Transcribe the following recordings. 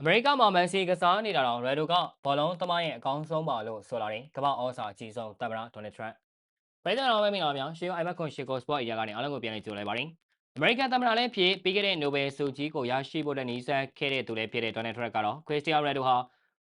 အမေရိကမှာမန်စီကစားနေတာတော့ရယ်ဒိုကဘောလုံးသမိုင်းရဲ့အကောင်းဆုံးပါလို့ဆိုလာတယ်ကမ္ဘာဩစာအကြီးဆုံးသမ္မတဒေါ်နယ်ထရန့်ပြည်ထောင်စုမင်္ဂလာများရှေးအိုင်မက်ခွန်ရှေကိုစပေါ့အရာကနေအားလုံးကိုပြန်လည်ကြိုလိုက်ပါတယ်အမေရိကန်သမ္မတလည်းဖြစ်ပြီးခဲ့တဲ့နိုဘယ်ဆုကြီးကိုရရှိဖို့တဲ့နီးစပ်ခဲ့တဲ့သူလည်းဖြစ်တဲ့ဒေါ်နယ်ထရန့်ကတော့ခရစ္စတီယာရယ်ဒိုဟာ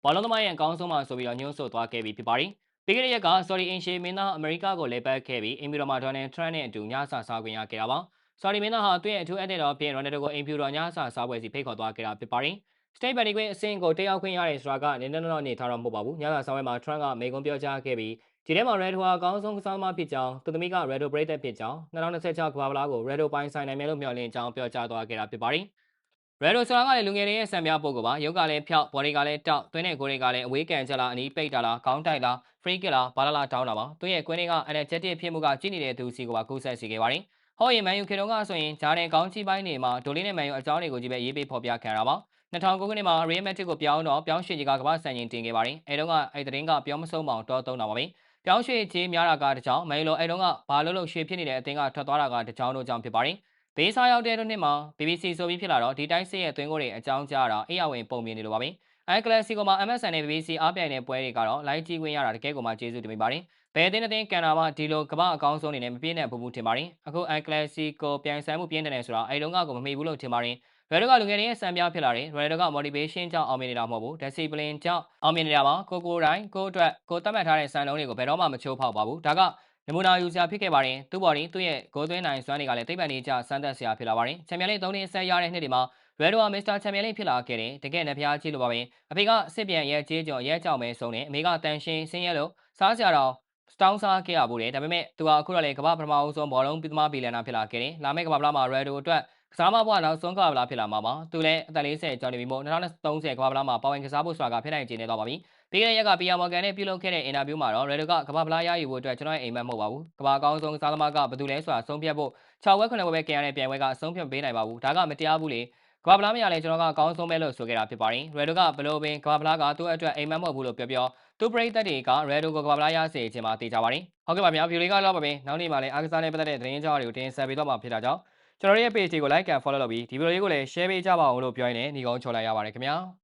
ဘောလုံးသမိုင်းရဲ့အကောင်းဆုံးပါဆိုပြီးတော့ညှို့ဆိုသွားခဲ့ပြီးဖြစ်ပါတယ်ပြီးခဲ့တဲ့ရက်ကဆော်ဒီအင်ရှေမင်းသားအမေရိကကိုလေပတ်ခဲ့ပြီးအင်ပီရိုမာဒေါ်နယ်ထရန့်နဲ့အတူညစာစားခွင့်ရခဲ့တာပါဆော်ဒီမင်းသားဟာသူ့ရဲ့အထူးအတဲ့တော်ပြင်ရိုနယ်ဒိုကိုအင်ပီရိုညစာစားပွဲစီဖိတ်ခေါ်သွားခဲ့တာဖြစ်ပါတယ်။ State Banquet အဆင့်ကိုတက်ရောက်ခွင့်ရတယ်ဆိုတာကနည်းနည်းတော့နေထားတော့မဟုတ်ပါဘူး။ညစာဆောင်ပွဲမှာ Trump ကမိန့်ခွန်းပြောကြားခဲ့ပြီးဒီထဲမှာ Red ဟာအကောင်းဆုံးကစားသမားဖြစ်ကြောင်းသူသမီးက Red ပရိသတ်ဖြစ်ကြောင်း2026ကမ္ဘာ့ဖလားကို Red ပိုင်ဆိုင်နိုင်မယ်လို့မျှော်လင့်ကြောင်းပြောကြားသွားခဲ့တာဖြစ်ပါတယ်။ Red ဆိုတာကလည်းလူငယ်တွေရဲ့စံပြပုဂ္ဂိုလ်ပါ။ရုပ်ကလည်းဖြောက်၊ဘော်ဒီကလည်းတောက်၊သွင်းတဲ့ကိုယ်တွေကလည်းအဝေးကန်ကြလားအနီးပိတ်တာလားခေါင်းတိုက်လား free kick လားဘာလာလားတောင်းတာပါ။သူ့ရဲ့ကွင်းတွေက energetic ဖြစ်မှုကကြည့်နေတဲ့သူစီကိုပါကူးဆက်စေခဲ့ပါတယ်။ဟောရင်မန်ယူခေတုံးကဆိုရင်ဂျားတဲ့ကောင်းချီးပိုင်းတွေမှာဒိုလီနဲ့မန်ယူအကြောင်းတွေကိုကြီးပဲရေးပေးဖော်ပြခံရတာပါ။ 2009ခုနှစ်မှာ Real Madrid ကိုပြောင်းတော့ပြောင်းရွှေ့ကြီးကကမ္ဘာစံချိန်တင်ခဲ့ပါတယ်။အဲတုန်းကအဲသတင်းကပြောမဆုံးမအောင်တောသုံးတာပါပဲ။ပြောင်းရွှေ့ကြီးများတာကတကြောင်မဲလိုအဲတုန်းကဘာလို့လို့ရွှေဖြစ်နေတဲ့အသင်းကထွက်သွားတာကတကြောင်တို့ကြောင့်ဖြစ်ပါတယ်။ဘေးစားရောက်တဲ့နှစ်မှာ BBC ဆိုပြီးဖြစ်လာတော့ဒီတိုင်းစစ်ရဲ့အသွင်းကိုတွေအကြောင်းကြားတာအေးရဝင်ပုံမြင်နေလို့ပါပဲ။အဲကလစီကိုမှာ MSN နဲ့ BBC အားပြိုင်တဲ့ပွဲတွေကတော့ live ကြည့်ခွင့်ရတာတကယ်ကိုမှကျေးဇူးတင်ပါတယ်။ဘယ်အသင်းအသင်းကန်တာမှဒီလိုကမ္ဘာအကောင်းဆုံးနေနဲ့မပြည့်နဲ့ဘူးဘူးထင်ပါတယ်။အခုအဲကလစီကိုပြိုင်ဆိုင်မှုပြင်းတယ်ဆိုတာအဲတုန်းကကိုမမေ့ဘူးလို့ထင်ပါတယ်။ ရယ်ဒိုကလူငယ်တွေရဲ့စံပြဖြစ်လာတယ်ရယ်ဒိုက motivation ကြောင့်အောင်မြင်နေတာမဟုတ်ဘူး discipline ကြောင့်အောင်မြင်နေတာပါကိုကိုတိုင်းကိုအတွက်ကိုတတ်မှတ်ထားတဲ့စံနှုန်းတွေကိုဘယ်တော့မှမချိုးဖောက်ပါဘူးဒါကနမူနာယူစရာဖြစ်ခဲ့ပါတယ်သူ့ဘော်ဒီသူ့ရဲ့ဂိုးသွင်းနိုင်စွမ်းတွေကလည်းသိပ္ပံနေကြစမ်းသပ်စရာဖြစ်လာပါတယ်ချန်ပီယံလိသုံးနှစ်ဆက်ရတဲ့နှစ်တွေမှာရယ်ဒိုဟာမစ္စတာချန်ပီယံလိဖြစ်လာခဲ့တယ်တကယ်နဲ့ဖျားကြီးလိုပါပဲအဖေကစစ်ပြန်ရဲကြေးကြော်ရဲကြောင်ပဲဆုံးတယ်အမေကတန်ရှင်းဆင်းရဲလို့စားစရာတော့စတောင်းစားခဲ့ရဘူးတယ်ဒါပေမဲ့သူကအခုတော့လေကမ္ဘာပထမအဆုံးဘောလုံးပြည်သမားဘီလန်နာဖြစ်လာခဲ့တယ်လာမယ့်ကမ္ဘာပလာမှာရယ်ဒိုအတွက် ကစားမဘွားနောက်ဆုံးကမ္ဘာပလာဖြစ်လာမှာပါသူလည်းအသက်40ကျော်နေပြီမို့2030ကမ္ဘာပလာမှာပါဝင်ကစားဖို့ဆိုတာကဖြစ်နိုင်ခြေနေတော့ပါပြီပြီးခဲ့တဲ့ရက်ကပီယာမော်ဂန်နဲ့ပြုလုပ်ခဲ့တဲ့အင်တာဗျူးမှာတော့ရယ်ဒိုကကမ္ဘာပလာရယူဖို့အတွက်ကျွန်တော်ရဲ့အိမ်မက်မဟုတ်ပါဘူးကမ္ဘာအကောင်းဆုံးကစားသမားကဘယ်သူလဲဆိုတာဆုံးဖြတ်ဖို့6ဝက်9ဝက်ပဲကြံရတဲ့ပြိုင်ပွဲကအဆုံးဖြတ်ပေးနိုင်ပါဘူးဒါကမတရားဘူးလေကဘာပလားမရလဲကျွန်တော်ကအကောင်းဆုံးပဲလို့ဆိုခဲ့တာဖြစ်ပါတယ်။ရယ်ဒိုကဘလိုပင်ကဘာပလားကသူ့အတွက်အိမ်မက်မဟုတ်ဘူးလို့ပြောပြောသူပရိသတ်တွေကရယ်ဒိုကိုကဘာပလားရစေခြင်းမှာတေချပါတယ်။ဟုတ်ကဲ့ပါဗျာဗီဒီယိုလေးကတော့ပါပဲနောက်နေ့မှလည်းအားကစားနဲ့ပတ်သက်တဲ့သတင်းကြောင်းတွေကိုတင်ဆက်ပေးတော့မှာဖြစ်တာကြောင့် ကျွန်တော်ရဲ့ page ကို like and follow လုပ်ပြီးဒီဗီဒီယိုလေးကိုလည်း share ပေးကြပါအောင်လို့ပြောရင်းနဲ့ညီကုန်းချော်လိုက်ရပါတယ်ခင်ဗျာ။